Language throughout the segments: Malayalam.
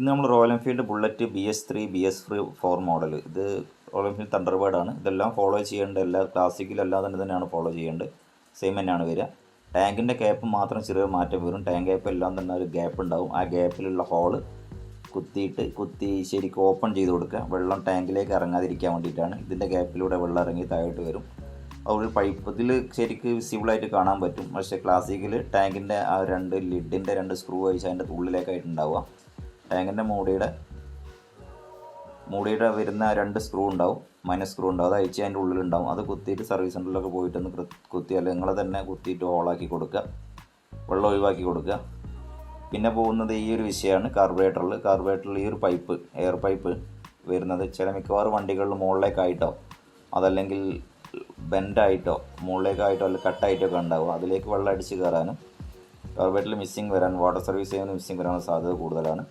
ഇന്ന് നമ്മൾ Royal Enfield Bullet B S three B S three four model ഇത് റോയൽ എൻഫീൽഡ് തണ്ടർബേർഡ് ആണ്. ഇതെല്ലാം ഫോളോ ചെയ്യേണ്ട എല്ലാ ക്ലാസിക്കിലെല്ലാം തന്നെ തന്നെയാണ് ഫോളോ ചെയ്യേണ്ടത്. സെയിം തന്നെയാണ് വരിക. ടാങ്കിന്റെ ക്യാപ്പ് മാത്രം ചെറിയ മാറ്റം വരും. ടാങ്ക് ക്യാപ്പ് എല്ലാം തന്നെ ഒരു ഗ്യാപ്പ് ഉണ്ടാവും. ആ ഗ്യാപ്പിലുള്ള ഹോൾ കുത്തിയിട്ട് കുത്തി ശരിക്കും ഓപ്പൺ ചെയ്ത് കൊടുക്കുക. വെള്ളം ടാങ്കിലേക്ക് ഇറങ്ങാതിരിക്കാൻ വേണ്ടിയിട്ടാണ്. ഇതിന്റെ ഗ്യാപ്പിലൂടെ വെള്ളം ഇറങ്ങി താഴോട്ട് വരും. ഒരു പൈപ്പ് ഇതിൽ ശരിക്ക് വിസിബിളായിട്ട് കാണാൻ പറ്റും. പക്ഷേ ക്ലാസിക്കിൽ ടാങ്കിന്റെ ആ രണ്ട് ലിഡിന്റെ രണ്ട് സ്ക്രൂ വഴിച്ച് അതിന്റെ ഉള്ളിലേക്കായിട്ട് ഉണ്ടാവുക. ടാങ്കിന്റെ മൂടിയുടെ മൂടിയുടെ വരുന്ന രണ്ട് സ്ക്രൂ ഉണ്ടാവും. മൈനസ് സ്ക്രൂ ഉണ്ടാവും. അത് അയച്ച് അതിന്റെ ഉള്ളിലുണ്ടാവും അത് കുത്തിയിട്ട് സർവീസ് സെന്ററിലൊക്കെ പോയിട്ട് ഒന്ന് കുത്തി അല്ലെങ്കിൽ നിങ്ങൾ തന്നെ കുത്തിയിട്ട് ഓളാക്കി കൊടുക്കുക. വെള്ളം ഒഴിവാക്കി കൊടുക്കുക. പിന്നെ പോകുന്നത് ഈ ഒരു വിഷയമാണ് കാർബറേറ്ററിൽ കാർബറേറ്ററിൽ ഈ ഒരു പൈപ്പ് എയർ പൈപ്പ് വരുന്നത് ചില മിക്കവാറും വണ്ടികളിൽ മുകളിലേക്കായിട്ടോ അതല്ലെങ്കിൽ ബെൻഡായിട്ടോ മുകളിലേക്കായിട്ടോ അല്ലെങ്കിൽ കട്ടായിട്ടോ ഒക്കെ ഉണ്ടാവും. അതിലേക്ക് വെള്ളം അടിച്ച് കയറാനും കാർബറേറ്ററിൽ മിസ്സിങ് വരാൻ വാട്ടർ സർവീസ് ചെയ്യുന്ന മിസ്സിങ് വരാനുള്ള സാധ്യത കൂടുതലാണ്.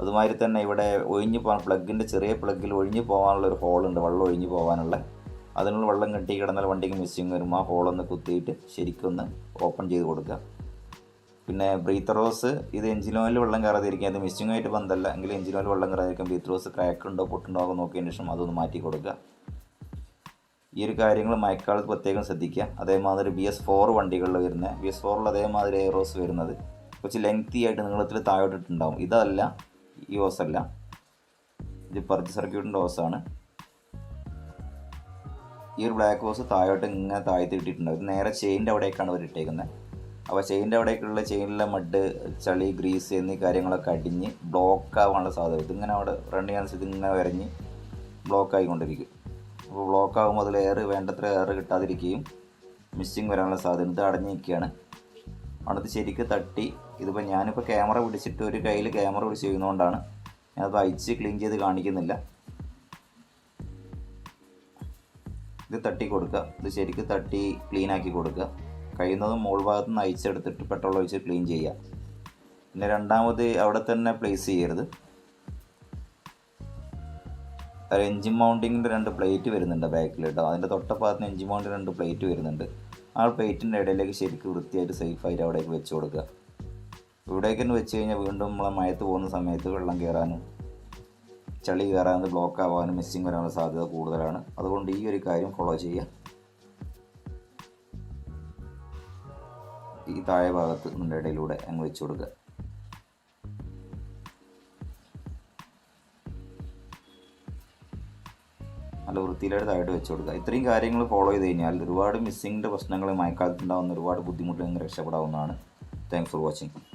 അതുമാതിരി തന്നെ ഇവിടെ ഒഴിഞ്ഞു പോകാൻ പ്ലഗിന്റെ ചെറിയ പ്ലഗിൽ ഒഴിഞ്ഞു പോകാനുള്ള ഒരു ഹോളുണ്ട്. വെള്ളം ഒഴിഞ്ഞു പോകാനുള്ള. അതിനുള്ള വെള്ളം കെട്ടി കിടന്നാൽ വണ്ടിക്ക് മിസ്സിങ് വരും. ആ ഹോളൊന്ന് കുത്തിയിട്ട് ശരിക്കൊന്ന് ഓപ്പൺ ചെയ്ത് കൊടുക്കുക. പിന്നെ ബ്രീത്ത് റോസ് ഇത് എഞ്ചിൻ ഓയിൽ വെള്ളം കയറാതിരിക്കുക അത് മിസ്സിങ്ങുമായിട്ട് ബന്ധമല്ല എങ്കിൽ എഞ്ചിൻ ഓയിൽ വെള്ളം കയറാതിരിക്കാം ബ്രീത്ത് റോസ് ക്രാക്ക് ഉണ്ടോ പൊട്ടുണ്ടോ ഒക്കെ നോക്കിയതിന് ശേഷം അതൊന്ന് മാറ്റി കൊടുക്കുക. ഈ ഒരു കാര്യങ്ങൾ മഴക്കാലത്ത് പ്രത്യേകം ശ്രദ്ധിക്കുക. അതേമാതിരി ബി എസ് ഫോർ വണ്ടികളിൽ വരുന്ന ബി എസ് ഫോറിൽ അതേമാതിരി എയറോസ് വരുന്നത് കുറച്ച് ലെങ്തി ആയിട്ട് നീളത്തിൽ താഴോട്ടിട്ടുണ്ടാവും. ഇതല്ല ഈ ഓസ് അല്ല ഇത് പർച്ച് സർക്യൂട്ടിന്റെ ഓസാണ്. ഈ ഒരു ബ്ലാക്ക് ഹോസ് താഴോട്ട് ഇങ്ങനെ താഴ്ത്തി ഇട്ടിട്ടുണ്ടാവും ഇത് നേരെ ചെയിന്റെ അവിടേക്കാണ് അവർ ഇട്ടേക്കുന്നത് അപ്പോൾ ചെയിന്റെ അവിടേക്കുള്ള ചെയിനിലെ മഡ് ചളി ഗ്രീസ് എന്നീ കാര്യങ്ങളൊക്കെ അടിഞ്ഞ് ബ്ലോക്ക് ആവാനുള്ള സാധ്യത. ഇതിങ്ങനെ അവിടെ റൺ ചെയ്യാൻ ഇതിങ്ങനെ വരഞ്ഞ് ബ്ലോക്ക് ആയിക്കൊണ്ടിരിക്കും. അപ്പോൾ ബ്ലോക്ക് ആകുമ്പോൾ അതിൽ എയർ വേണ്ടത്ര എയർ കിട്ടാതിരിക്കുകയും മിസ്സിങ് വരാനുള്ള സാധ്യത ഇത് അടഞ്ഞു നിൽക്കുകയാണ് അവിടുത്തെ ശരിക്ക് തട്ടി. ഇതിപ്പോൾ ഞാനിപ്പോൾ ക്യാമറ പിടിച്ചിട്ട് ഒരു കയ്യിൽ ക്യാമറ പിടിച്ച് ചെയ്യുന്നതുകൊണ്ടാണ് ഞാനത് അയച്ച് ക്ലീൻ ചെയ്ത് കാണിക്കുന്നില്ല. ഇത് തട്ടി കൊടുക്കുക. ഇത് ശരിക്ക് തട്ടി ക്ലീൻ ആക്കി കൊടുക്കുക. കഴിയുന്നതും മോൾ ഭാഗത്ത് നിന്ന് അയച്ചെടുത്തിട്ട് പെട്രോൾ ഒഴിച്ച് ക്ലീൻ ചെയ്യുക. പിന്നെ രണ്ടാമത് അവിടെ തന്നെ പ്ലേസ് ചെയ്യരുത്. എഞ്ചിൻ മൗണ്ടിങ്ങിന്റെ രണ്ട് പ്ലേറ്റ് വരുന്നുണ്ട് ബാക്കിൽ കേട്ടോ അതിന്റെ തൊട്ടഭാഗത്ത് എഞ്ചിൻ മൗണ്ടിന്റെ രണ്ട് പ്ലേറ്റ് വരുന്നുണ്ട്. ആ പ്ലേറ്റിന്റെ ഇടയിലേക്ക് ശരിക്കും വൃത്തിയായിട്ട് സേഫായിട്ട് അവിടേക്ക് വെച്ച് കൊടുക്കുക. ഇവിടേക്ക് തന്നെ വെച്ച് കഴിഞ്ഞാൽ വീണ്ടും നമ്മളെ മയത്ത് പോകുന്ന സമയത്ത് വെള്ളം കയറാനും ചളി കയറാനും ബ്ലോക്ക് ആവാനും മിസ്സിങ് വരാനുള്ള സാധ്യത കൂടുതലാണ്. അതുകൊണ്ട് ഈ ഒരു കാര്യം ഫോളോ ചെയ്യുക. ഈ താഴെ ഭാഗത്ത് ഇതിന്റെ ഇടയിലൂടെ അങ്ങ് വെച്ച് കൊടുക്കുക. നല്ല വൃത്തിയിലായിട്ട് വെച്ചു കൊടുക്കുക. ഇത്രയും കാര്യങ്ങൾ ഫോളോ ചെയ്ത് കഴിഞ്ഞാൽ ഒരുപാട് മിസ്സിങ്ങിന്റെ പ്രശ്നങ്ങൾ മഴക്കാലത്ത് ഉണ്ടാകുന്ന ഒരുപാട് ബുദ്ധിമുട്ടുകൾ രക്ഷപ്പെടാവുന്നതാണ്. Thanks for watching